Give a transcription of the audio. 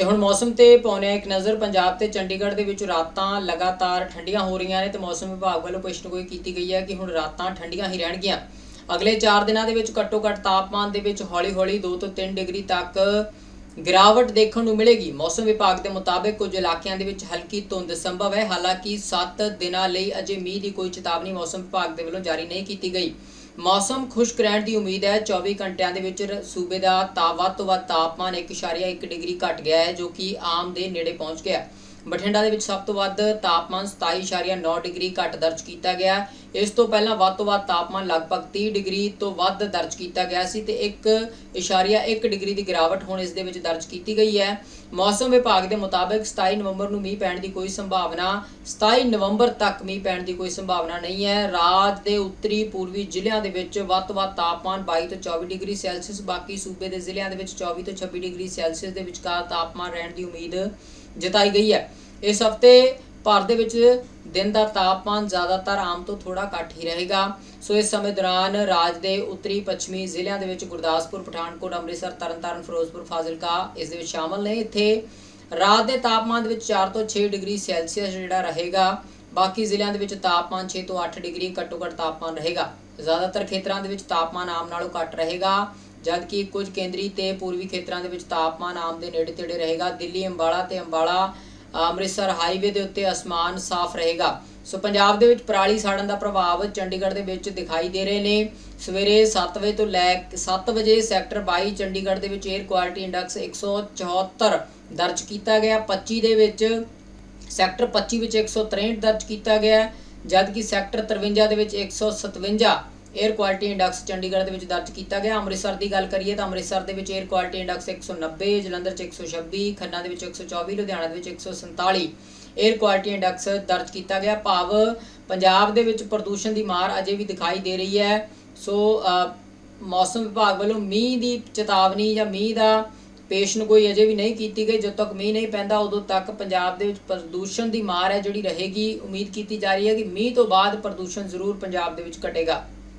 ਤੇ ਹੁਣ ਮੌਸਮ ਤੇ ਪਾਉਣੇ ਇੱਕ ਨਜ਼ਰ, ਪੰਜਾਬ ਤੇ ਚੰਡੀਗੜ੍ਹ ਦੇ ਵਿੱਚ ਰਾਤਾਂ ਲਗਾਤਾਰ ਠੰਡੀਆਂ ਹੋ ਰਹੀਆਂ ਨੇ ਤੇ ਮੌਸਮ ਵਿਭਾਗ ਵੱਲੋਂ ਪੇਸ਼ਨਗੋਈ ਕੀਤੀ ਗਈ ਹੈ ਕਿ ਹੁਣ ਰਾਤਾਂ ਠੰਡੀਆਂ ਹੀ ਰਹਿਣਗੀਆਂ। ਅਗਲੇ 4 ਦਿਨਾਂ ਦੇ ਵਿੱਚ ਘੱਟੋ-ਘੱਟ ਤਾਪਮਾਨ ਦੇ ਵਿੱਚ ਹੌਲੀ-ਹੌਲੀ 2 ਤੋਂ 3 ਡਿਗਰੀ ਤੱਕ ਗਿਰਾਵਟ ਦੇਖਣ ਨੂੰ ਮਿਲੇਗੀ। ਮੌਸਮ ਵਿਭਾਗ ਦੇ ਮੁਤਾਬਕ ਕੁਝ ਇਲਾਕਿਆਂ ਦੇ ਵਿੱਚ ਹਲਕੀ ਧੁੰਦ ਸੰਭਵ ਹੈ। ਹਾਲਾਂਕਿ 7 ਦਿਨਾਂ ਲਈ ਅਜੇ ਮੀਂਹ ਦੀ ਕੋਈ ਚੇਤਾਵਨੀ ਮੌਸਮ ਵਿਭਾਗ ਦੇ ਵੱਲੋਂ ਜਾਰੀ ਨਹੀਂ ਕੀਤੀ ਗਈ। ਮੌਸਮ ਖੁਸ਼ਕ ਰਹਿਣ ਦੀ ਉਮੀਦ ਹੈ 24 ਘੰਟਿਆਂ ਦੇ ਵਿੱਚ ਸੂਬੇ ਦਾ ਤਾ ਵੱਧ ਤੋਂ ਵੱਧ ਤਾਪਮਾਨ 1.1 ਡਿਗਰੀ ਘਟ ਗਿਆ ਹੈ, ਜੋ ਕਿ ਆਮ ਦੇ ਨੇੜੇ ਪਹੁੰਚ ਗਿਆ ਹੈ। ਬਠਿੰਡਾ ਦੇ ਵਿੱਚ ਸਭ ਤੋਂ ਵੱਧ ਤਾਪਮਾਨ 27.9 ਡਿਗਰੀ ਘੱਟ ਦਰਜ ਕੀਤਾ ਗਿਆ ਇਸ ਤੋਂ ਪਹਿਲਾਂ ਵੱਧ ਤੋਂ ਵੱਧ ਤਾਪਮਾਨ ਲਗਭਗ 30 ਡਿਗਰੀ ਤੋਂ ਵੱਧ ਦਰਜ ਕੀਤਾ ਗਿਆ ਸੀ ਤੇ 1.1 ਡਿਗਰੀ ਦੀ ਗਿਰਾਵਟ ਹੁਣ ਇਸ ਦੇ ਵਿੱਚ ਦਰਜ ਕੀਤੀ ਗਈ ਹੈ। ਮੌਸਮ ਵਿਭਾਗ ਦੇ ਮੁਤਾਬਕ 27 ਨਵੰਬਰ ਨੂੰ ਮੀਂਹ ਪੈਣ ਦੀ ਕੋਈ ਸੰਭਾਵਨਾ 27 ਨਵੰਬਰ ਤੱਕ ਮੀਂਹ ਪੈਣ ਦੀ ਕੋਈ ਸੰਭਾਵਨਾ ਨਹੀਂ ਹੈ। ਰਾਜ ਦੇ ਉੱਤਰੀ ਪੂਰਬੀ ਜ਼ਿਲ੍ਹਿਆਂ ਦੇ ਵਿੱਚ ਵੱਧ ਤੋਂ ਵੱਧ ਤਾਪਮਾਨ 22 ਤੋਂ 24 ਡਿਗਰੀ ਸੈਲਸੀਅਸ, ਬਾਕੀ ਸੂਬੇ ਦੇ ਜ਼ਿਲ੍ਹਿਆਂ ਦੇ ਵਿੱਚ 24 ਤੋਂ 26 ਡਿਗਰੀ ਸੈਲਸੀਅਸ ਦੇ ਵਿਚਕਾਰ ਤਾਪਮਾਨ ਰਹਿਣ ਦੀ ਉਮੀਦ ਜਤਾਈ ਗਈ ਹੈ। ਇਸ ਹਫ਼ਤੇ ਭਾਰਤ ਦੇ ਵਿੱਚ ਦਿਨ ਦਾ ਤਾਪਮਾਨ ਜ਼ਿਆਦਾਤਰ ਆਮ ਤੋਂ ਥੋੜਾ ਘੱਟ ਹੀ ਰਹੇਗਾ। ਸੋ ਇਸ ਸਮੇਂ ਦੌਰਾਨ ਰਾਜ ਦੇ ਉੱਤਰੀ ਪੱਛਮੀ ਜ਼ਿਲ੍ਹਿਆਂ ਦੇ ਵਿੱਚ ਗੁਰਦਾਸਪੁਰ, ਪਠਾਨਕੋਟ, ਅੰਮ੍ਰਿਤਸਰ, ਤਰਨਤਾਰਨ, ਫਿਰੋਜ਼ਪੁਰ, ਫਾਜ਼ਿਲਕਾ ਇਸ ਦੇ ਵਿੱਚ ਸ਼ਾਮਲ ਨੇ। ਇੱਥੇ ਰਾਤ ਦੇ ਤਾਪਮਾਨ ਦੇ ਵਿੱਚ 4 ਤੋਂ 6 ਡਿਗਰੀ ਸੈਲਸੀਅਸ ਜਿਹੜਾ ਰਹੇਗਾ। ਬਾਕੀ ਜ਼ਿਲ੍ਹਿਆਂ ਦੇ ਵਿੱਚ ਤਾਪਮਾਨ 6 ਤੋਂ 8 ਡਿਗਰੀ ਘੱਟੋ ਘੱਟ ਤਾਪਮਾਨ ਰਹੇਗਾ। ਜ਼ਿਆਦਾਤਰ ਖੇਤਰਾਂ ਦੇ ਵਿੱਚ ਤਾਪਮਾਨ ਆਮ ਨਾਲੋਂ ਘੱਟ ਰਹੇਗਾ, ਜਦਕਿ ਕੁਝ ਕੇਂਦਰੀ ਤੇ ਪੂਰਬੀ ਖੇਤਰਾਂ ਦੇ ਵਿੱਚ ਤਾਪਮਾਨ ਆਮ ਦੇ ਨੇੜੇ ਤੇੜੇ ਰਹੇਗਾ। ਦਿੱਲੀ, ਅੰਬਾਲਾ ਤੇ ਅੰਬਾਲਾ ਅੰਮ੍ਰਿਤਸਰ ਹਾਈਵੇ ਦੇ ਉੱਤੇ ਅਸਮਾਨ ਸਾਫ਼ ਰਹੇਗਾ। ਸੋ ਪੰਜਾਬ ਦੇ ਵਿੱਚ ਪਰਾਲੀ ਸਾੜਨ ਦਾ ਪ੍ਰਭਾਵ ਚੰਡੀਗੜ੍ਹ ਦੇ ਵਿੱਚ ਦਿਖਾਈ ਦੇ ਰਹੇ ਨੇ। ਸਵੇਰੇ 7 ਵਜੇ ਤੋਂ ਲੈ 7 ਵਜੇ ਸੈਕਟਰ 22 ਚੰਡੀਗੜ੍ਹ ਦੇ ਵਿੱਚ 에ਅਰ ਕੁਆਲਿਟੀ ਇੰਡੈਕਸ 174 ਦਰਜ ਕੀਤਾ ਗਿਆ। 25 ਦੇ ਵਿੱਚ ਸੈਕਟਰ 25 ਵਿੱਚ 163 ਦਰਜ ਕੀਤਾ ਗਿਆ ਜਦਕਿ ਸੈਕਟਰ 53 ਦੇ ਵਿੱਚ 157 ਏਅਰ ਕੁਆਲਿਟੀ ਇੰਡੈਕਸ ਚੰਡੀਗੜ੍ਹ ਦੇ ਵਿੱਚ ਦਰਜ ਕੀਤਾ ਗਿਆ। ਅੰਮ੍ਰਿਤਸਰ ਦੀ ਗੱਲ ਕਰੀਏ ਤਾਂ ਅੰਮ੍ਰਿਤਸਰ ਦੇ ਵਿੱਚ ਏਅਰ ਕੁਆਲਿਟੀ ਇੰਡੈਕਸ 190 ਜਲੰਧਰ 'ਚ 126 ਖੰਨਾ ਦੇ ਵਿੱਚ 124 ਲੁਧਿਆਣਾ ਦੇ ਵਿੱਚ 147 ਏਅਰ ਕੁਆਲਿਟੀ ਇੰਡੈਕਸ ਦਰਜ ਕੀਤਾ ਗਿਆ। ਭਾਵ ਪੰਜਾਬ ਦੇ ਵਿੱਚ ਪ੍ਰਦੂਸ਼ਣ ਦੀ ਮਾਰ ਅਜੇ ਵੀ ਦਿਖਾਈ ਦੇ ਰਹੀ ਹੈ। ਸੋ ਮੌਸਮ ਵਿਭਾਗ ਵੱਲੋਂ ਮੀਂਹ ਦੀ ਚੇਤਾਵਨੀ ਜਾਂ ਮੀਂਹ ਦਾ ਪੇਸ਼ਨਗੋਈ ਅਜੇ ਵੀ ਨਹੀਂ ਕੀਤੀ ਗਈ। ਜਦੋਂ ਤੱਕ ਮੀਂਹ ਨਹੀਂ ਪੈਂਦਾ, ਉਦੋਂ ਤੱਕ ਪੰਜਾਬ ਦੇ ਵਿੱਚ ਪ੍ਰਦੂਸ਼ਣ ਦੀ ਮਾਰ ਹੈ ਜਿਹੜੀ ਰਹੇਗੀ। ਉਮੀਦ ਕੀਤੀ ਜਾ ਰਹੀ ਹੈ ਕਿ ਮੀਂਹ ਤੋਂ ਬਾਅਦ ਪ੍ਰਦੂਸ਼ਣ ਜ਼ਰੂਰ ਪੰਜਾਬ ਦੇ ਵਿੱਚ ਘਟੇਗਾ।